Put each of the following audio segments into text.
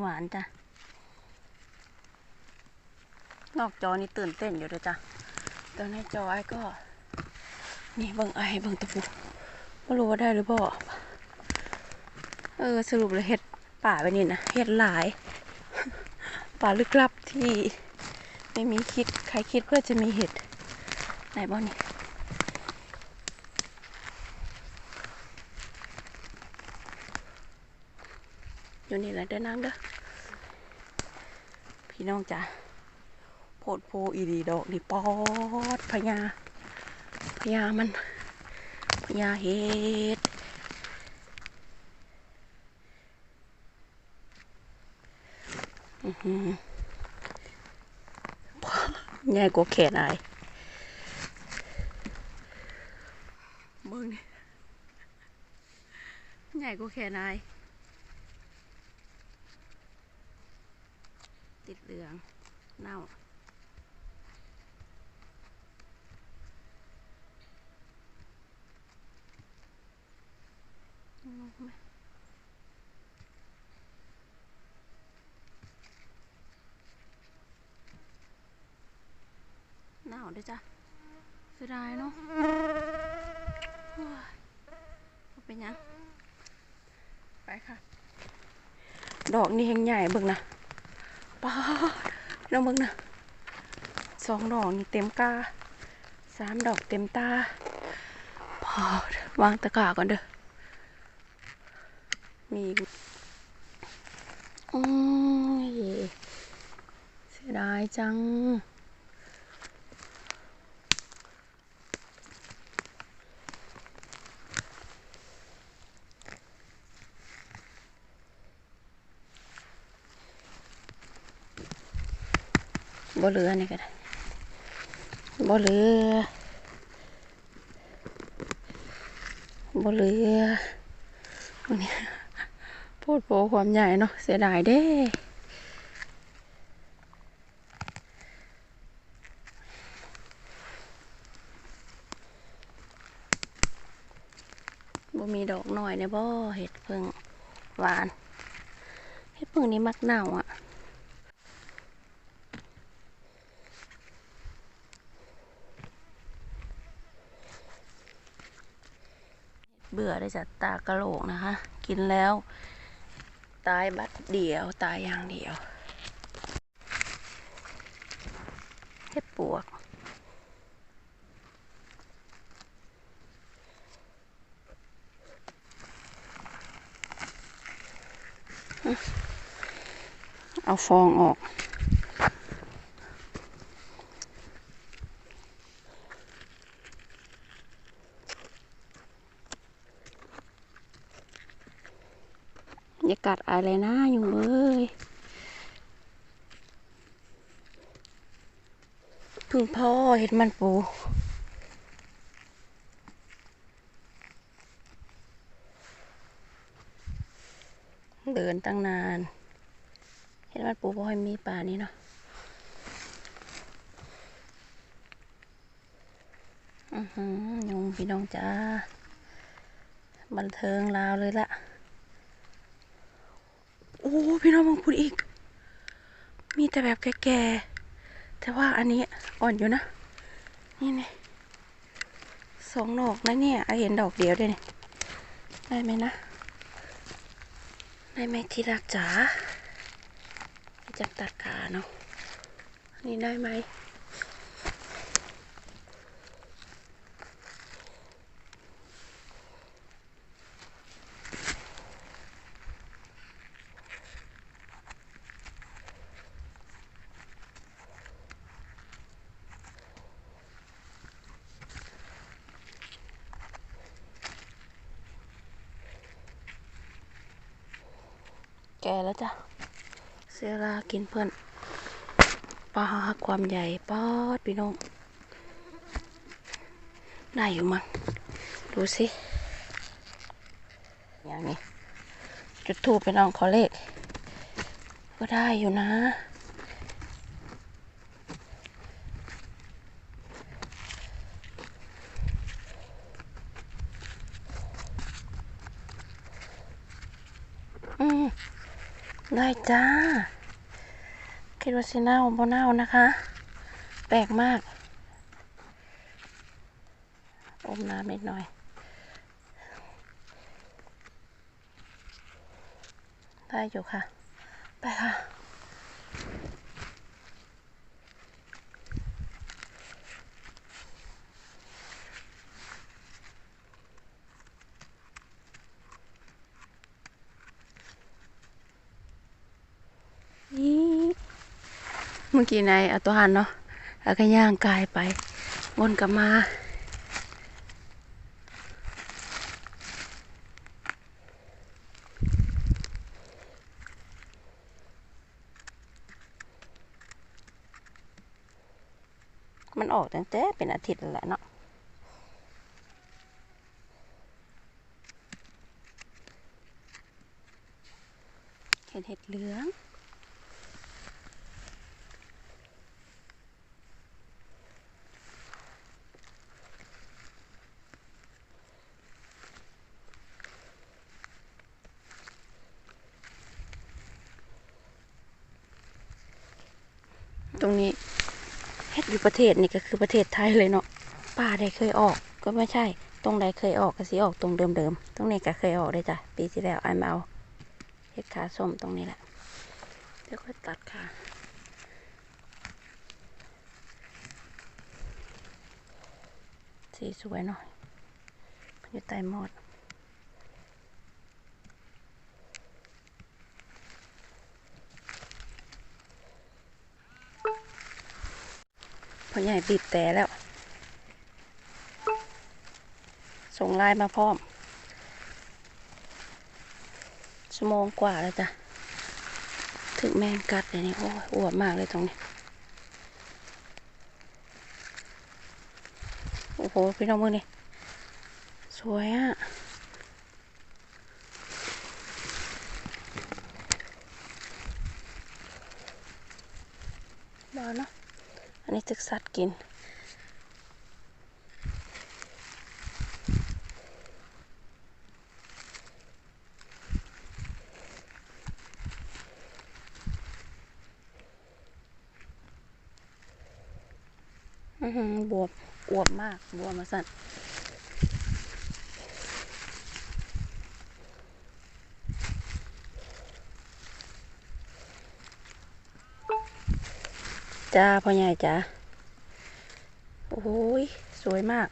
หวานจ้ะ นอกจอนี่ตื่นเต้นอยู่เลยจ้ะแต่ในจอไอ้ก็ นี่เบิ่งไอ้เบิ่งตะปูไม่รู้ว่าได้หรือเปล่าเออสรุปเลยเห็ดป่าไปนี่นะเห็ดหลาย ป่าลึกลับที่ไม่มีคิดใครคิดเพื่อจะมีเห็ดไหนบ้างนี่ อยู่นี่แหละเดินน้ำเด้อพี่น้องจ้ะโพดโพอีดีดอกนี่ปอดพญาพญามันพญาเห็ดอื้อหือใหญ่กว่าแขนอายมึงนี่ใหญ่กว่าแขนอาย ติดเหลือง เน่า ลงไหมหนาวด้วยจ้ะเสียดายเนาะโอ้ยบ่เป็นหยังไปค่ะ ดอกนี่แหงใหญ่เบิ่งนะ ป้าดน้องเบิ่งนะสองดอกนี่เต็มกาสามดอกเต็มตาพอดวางตะกร้าก่อนเด้อมีโอ้ยเสียดายจัง บ่เหลือนี่ก็ได้บ่เหลือบ่เหลือพวกนี้โพดโผความใหญ่เนาะเสียดายเด้บ่มีดอกหน่อยเนี่ยบ่เห็ดเพิ่งหวานเห็ดเพิ่งนี้มักเน่าอะ เบื่อได้จากตากระโหลกนะคะ กินแล้ว ตายบัดเดียวตายอย่างเดียวเห็ดปวกเอาฟองออก อย่ากัดอะไรนะยุงเอ้ยพึ่งพ่อเห็ดมันปูเดินตั้งนาน เห็ดมันปูพ่อให้มีป่านี้เนาะอือหือยุงพี่น้องจ้าบันเทิงลาวเลยล่ะ อ้พี่น้องมองคุณอีก มีแต่แบบแก่ๆแต่ว่าอันนี้อ่อนอยู่นะ นี่นี่สองดอกนะเนี่ยไอเห็นดอกเดียวด้วยนี่ได้ไหมนะ ได้ไหมที่รักจ๋าจะตัดขาเนาะนี่ได้ไหม แก่แล้วจ้ะ เสียลา กินเพื่อนปลาความใหญ่ปอดพี่น้อง ได้อยู่มั้งดูสิอย่างนี้ จุดทูปไปน้องขอเลข ก็ได้อยู่นะอืมได้จ้า คิดว่าสีเน่าบ่เน่านะคะ แปลกมาก อมน้ำนิดหน่อย ได้อยู่ค่ะ ไปค่ะ นี่เมื่อกี้ในายอาตัวหันเนาะแล้วก็ย่างกายไป วนกลับมา มันออกตั้งแต่เป็นอาทิตย์แล้วเนาะเห็ดเห็ดเหลือง ตรงนี้เฮ็ดอยู่ ประเทศนี่ก็คือประเทศไทยเลยเนาะป่าใดเคยออกก็ไม่ใช่ ตรงใดเคยออกก็สิออกตรงเดิมๆตรงนี้ก็เคยออกได้จ้ะปีที่แล้วไอ้มาเอาเฮ็ดขาส้มตรงนี้แหละเดี๋ยวค่อยตัดค่ะสีสวยหน่อยอยู่ใต้หมอด พ่อใหญ่บีบแต่แล้ว ส่งไลน์มาพร้อมชั่วโมงกว่าแล้วจ้ะ ถึงแมงกัดเลยนี่โอ้ยอวบมากเลยตรงนี้ โอ้โห พี่น้องมือนี่สวยอะบอเนาะ อันนี้ตึกสัตว์กินอือหือบวบอวบมาก บวบมาสัตว์ จ้าพ่อใหญ่จ้าโอ้ย สวยมาก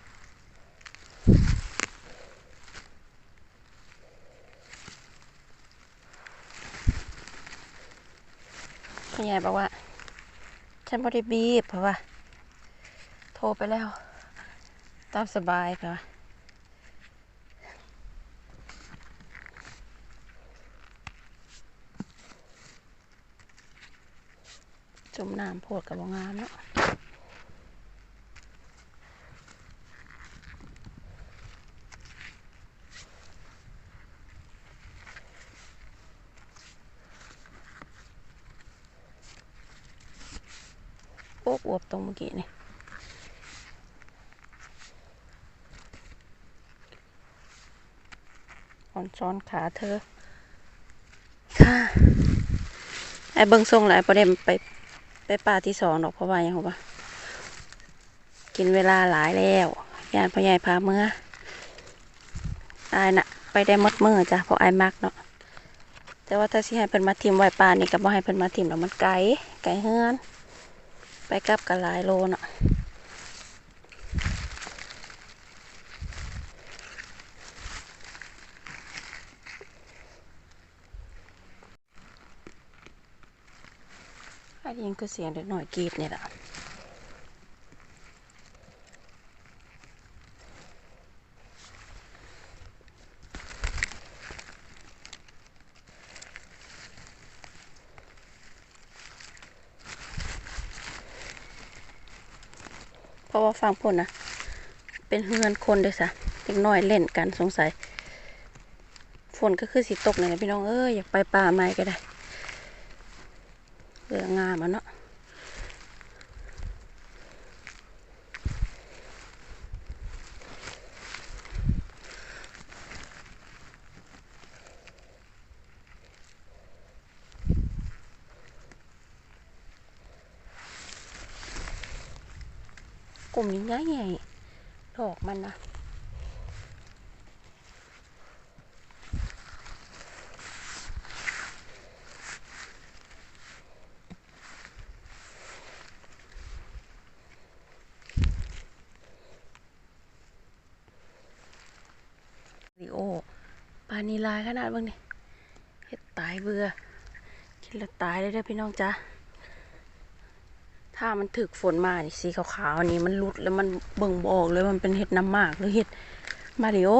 พ่อใหญ่บอกว่า ฉันไม่ได้บีบเพราะว่า โทรไปแล้ว ตามสบายค่ะ จมน้ำโพดกับงามเนาะโอ้อวบตรงเมื่อกี้นี่อ่อนซ้อนขาเธอ ค่ะ ไอ้เบิงทรงหละประเด็นไป ไปป่าที่สองดอกเพราะว่าหยังหัวะกินเวลาหลายแล้วยานพ่อใหญ่พาเมื่ออายน่ะไปได้มดมือจ้ะเพราะอายมักเนาะแต่ว่าถ้าสิให้เพิ่นมาทิมไว้ป่านี่ก็บ่ให้เพิ่นมาทิมเนาะมันไกลไกลเฮือน ไปกลับกันหลายโลเนาะ อันนี้ก็เสียงเด็กหน่อยกรีดเนี่ยแหละเพราะว่าฟังพ่นนะเป็นเฮือนคนเด้อสะเด็กน้อยเล่นกันสงสัย ฝนก็คือสิตกเลยนะพี่น้องเอ้ยอยากไปป่าไม้ก็ได้ ลืองามอะเนาะกลุ่มนี้ใหญ่ๆดอกมันนะ ขนาดเบ้างนี่เห็ดตายเบื่อกินแล้วตายเลยเด้อพี่น้องจ้าถ้ามันถึกฝนมานี่สีขาวๆนี่มันรุดแล้วมันเบิ่งบออกเลยมันเป็นเห็ดน้ำหมากหรือเห็ดมาริโอ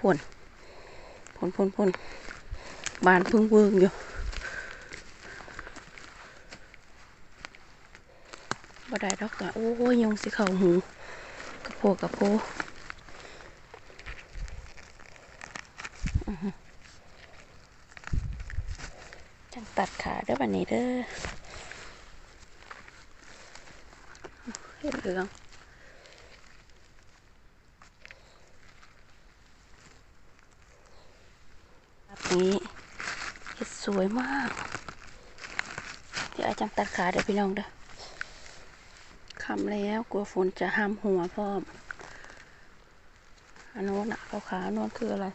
ผลผลผลผลบานพึ่งเวิงอยู่บ่ได้ดอกอะโอ้ยยงสิเขาวหูกระโปกระโปอื้อหือจัง ตัดขาด้อบันนี้เด้อเห็ดเหลืองแบบนี้เห็ดสวยมาก เดี๋ยวอาจารย์ตัดขาเดี๋ยวพี่น้องเด้อคำแล้วกลัวฝนจะห้ามหัวพร้อมอันโน้นอะขาวๆน้นคืออะไร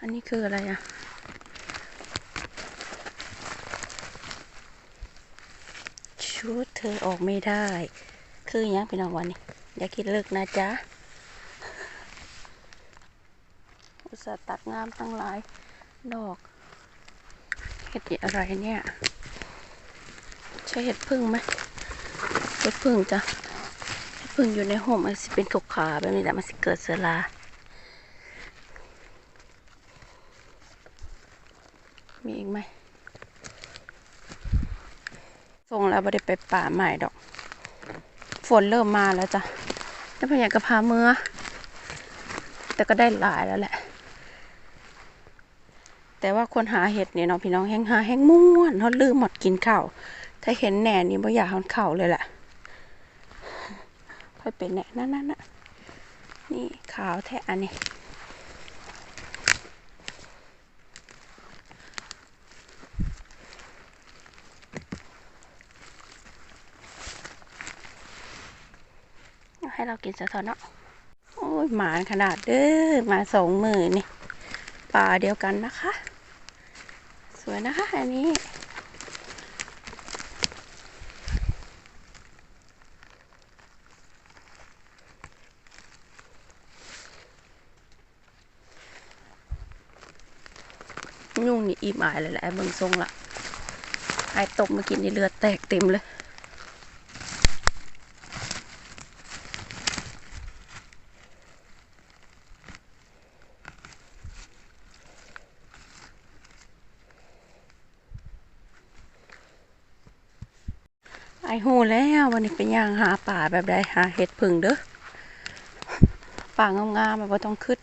อันนี้คืออะไรอะ ชุดเธอออกไม่ได้ คืออย่างพี่น้องวันนี้อย่าคิดเลิกนะจ๊ะ อุตส่าห์ตัดงามตั้งหลาย ดอก เห็ดอะไรเนี่ย ใช่เห็ดพึ่งไหมเห็ดพึ่งจ้ะเห็ดพึ่งอยู่ในห่มมันสิเป็นขาวขาแบบนี้แหละมันสิเกิดเสือรามีอีกไหม ส่ไม่ได้ไปป่าใหม่ดอก ฝนเริ่มมาแล้วจ้ะแล้วพยายามกระพาเมื่อ แต่ก็ได้หลายแล้วแหละ แต่ว่าคนหาเห็ดเนี่ยเนาะพี่น้องแห้งหาแห้งม่วนเขาลืมหมดกินข้าวถ้าเห็นแหน่นี่บ่อยากเอนข้าวเลยแหละค่อยเป็นแหน่นั่นนั่นน่ะนี่ขาวแท้อันนี้ ให้เรากินซะเถอะเนาะโอ้ยหมานขนาดเด้อมาสองมือนี่ปลาเดียวกันนะคะ สวยนะคะอันนี้ยุ่งนี่อิ่มอายเลยแหละเบิ่งทรงละไอ้ตกมากินนี่เลือดแตกเต็มเลย หูแล้ววันนี้เป็นย่างหาป่าแบบใดหาเห็ดผึ่งเด้อป่างามๆแบบว่าต้องขึ้น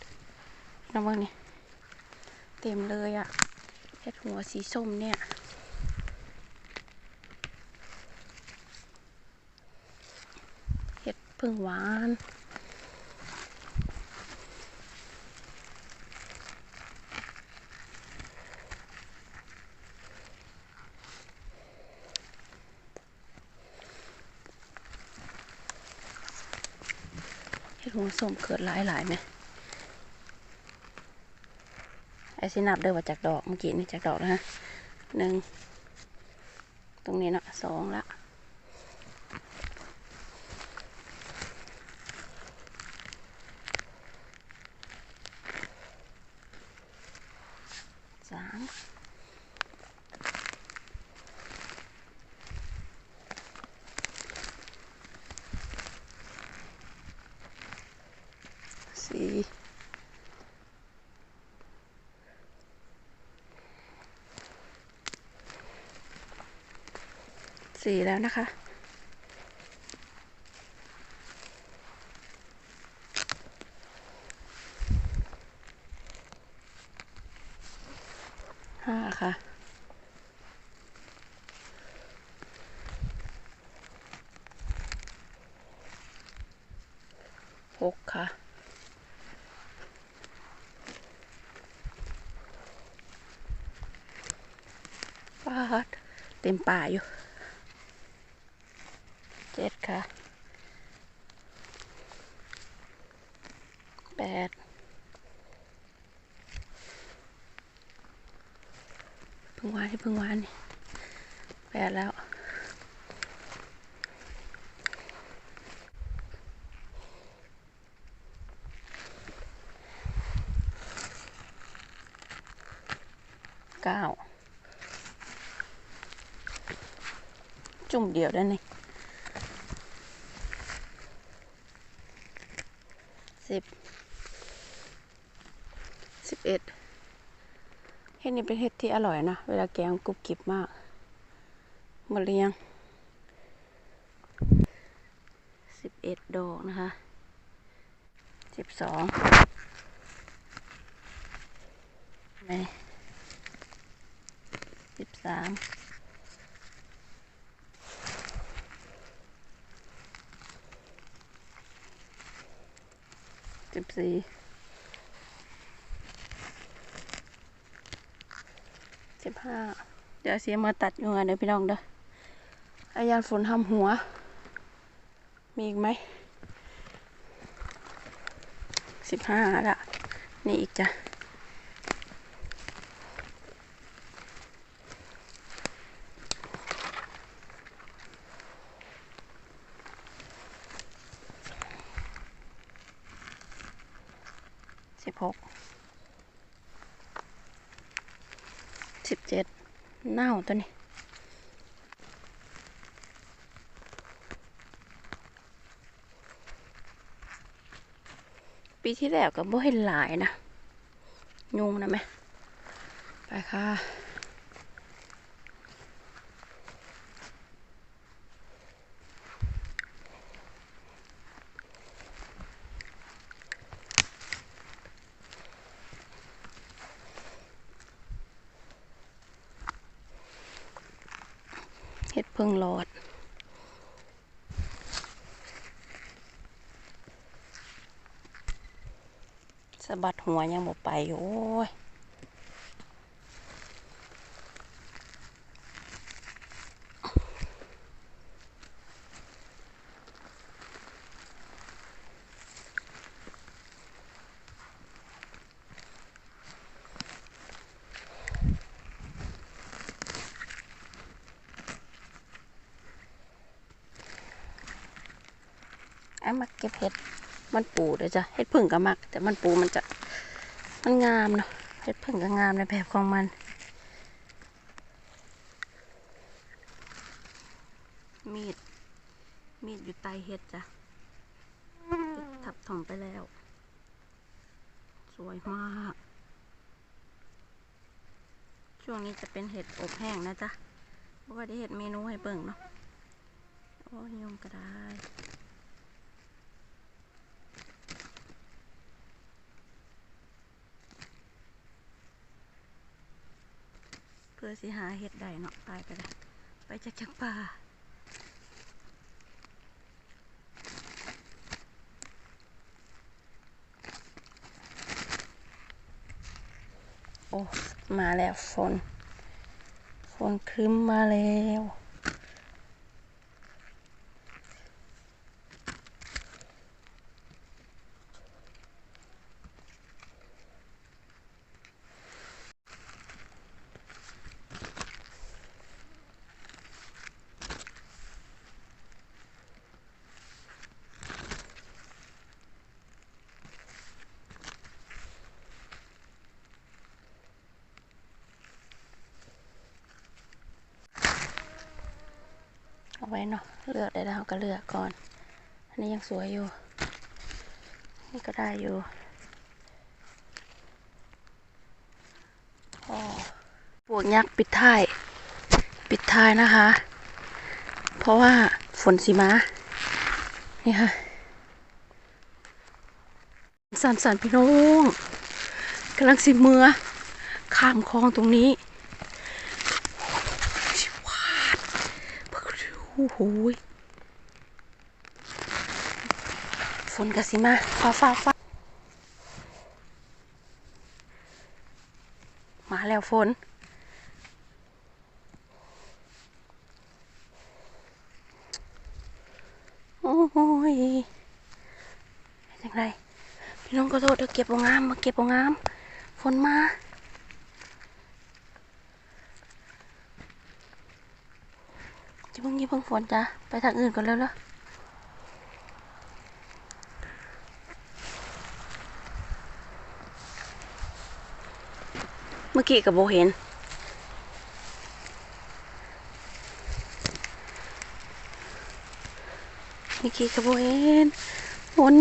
น้ำมันนี่เต็มเลยอะเห็ดหัวสีส้มเนี่ยเห็ดผึ่งหวาน เห็ดหัว ส้มเกิดหลายหลายๆไหมไอซินับเด้อว่าจากดอกเมื่อกี้นี่จากดอกนะฮะหนึ่งตรงนี้เนาะสองละสามสี่ สี่แล้วนะคะ ห้าค่ะหกค่ะปาดเต็มป่าอยู่ ค่ะแปดเพิ่งวานที่เพิ่งวานนี่แปดแล้วเก้าจุ่มเดียวได้นี่ สิบสิบเอ็ดเห็ดนี้เป็นเห็ดที่อร่อยนะ เวลาแกงกรุบกริบมากหมดเรียงสิบเอ็ดดอกนะคะสิบสองไหนสิบสาม บสี่สิบห้าเดี๋ยวเสียมาตัดอยู่ไงเดี๋ยวพี่น้องเด้ออายานฝนทำหัว มีอีกไหมสิบห้าละนี่อีกจ้ะ สิบหก สิบเจ็ด เน่าตัวนี้ปีที่แล้วก็บ่เห็นหลายนะ ยุงนะแม่ ไปค่ะ เห็ดพึ่งหลอด สะบัด หัวยังบ่ไป โอ้ยอะมาเก็บเห็ด มันปูเดี๋ยวจะเห็ดพึ่งก็มัก แต่มันปูมันจะ มันงามเนาะเห็ดพึ่งก็งามในแบบของมัน มีด มีดอยู่ใต้เห็ดจ้ะทับถมไปแล้ว สวยมาก ช่วงนี้จะเป็นเห็ดอบแห้งนะจ๊ะเพราะว่าได้เห็ดเมนูให้เบิ่งเนาะ โอ้ยยมก็ได้ เพื่อสิหาเห็ดได้เนาะตายไปเลยไปจากจักป่าโอ้ มาแล้วฝน ฝนครึ้มมาแล้ว ว้เนาะเลือกได้แล้วก็เลือกก่อน อันนี้ยังสวยอยู่ นี่ก็ได้อยู่พอปวกยักษ์ปิดท้าย ปิดท้ายนะคะ เพราะว่าฝนสีมานี่ค่ะสันสันพี่น้องกำลังสิเมือข้ามคลองตรงนี้ ชิวาดเพิ่งรู้ โอ้โหฝนกระสิมาฟ้าฟ้าฟ้ามาแล้วฝนโอ้ยเป็นจังไรพี่น้องก็โทษเธอเก็บเองามมาเก็บเองาม ฝนมา จะเพิ่งยี่เพิ่งฝนจ้ะไปทางอื่นก่อนแล้วละเมื่อกี้กับโบเห็นเมื่อกี้กับโบเห็นฝน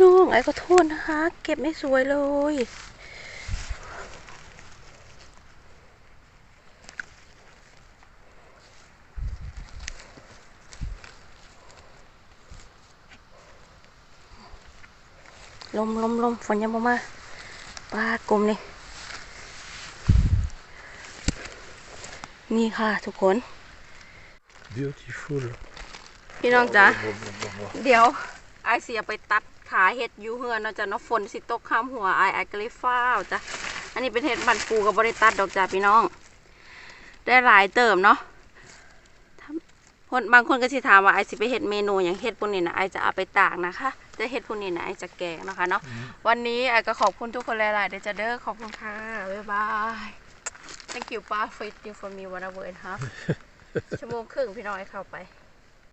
น้องไอ้ก็โทษนะคะ เก็บไม่สวยเลย มลมลมฝนยังบ่มาปลากลมนี่นี่ค่ะทุกคน Beautiful. พี่น้องจ๊ะ Blah, blah, blah, blah. เดี๋ยวไอายเสียไปตัดขาเห็ดอยูเฮือนเนาะจ้ะเนาะฝนสิตกข้ามหัวไอายไอายก็เลยฟ้าวจ้ะอันนี้เป็นเห็ดบันปูกับบริตัดดอกจ้ะพี่น้อง ได้หลายเติมเนาะถ้า คนบางคนก็สิถามว่าไอายสิไปเห็ดเมนูอย่างเห็ดพวกนี้นะไอายจะเอาไปตากนะคะแต่เห็ดพวกนี้นะไอายจะแกงนะคะเนาะวันนี้ไอายก็ขอบคุณทุกคนหลายๆเดยวจะเด้อขอบคุณค่ะบ๊ายบาย thank you ป้า for eating for me one hour and a half ชั่วโมงครึ่งพี่น้องให้เข้าไป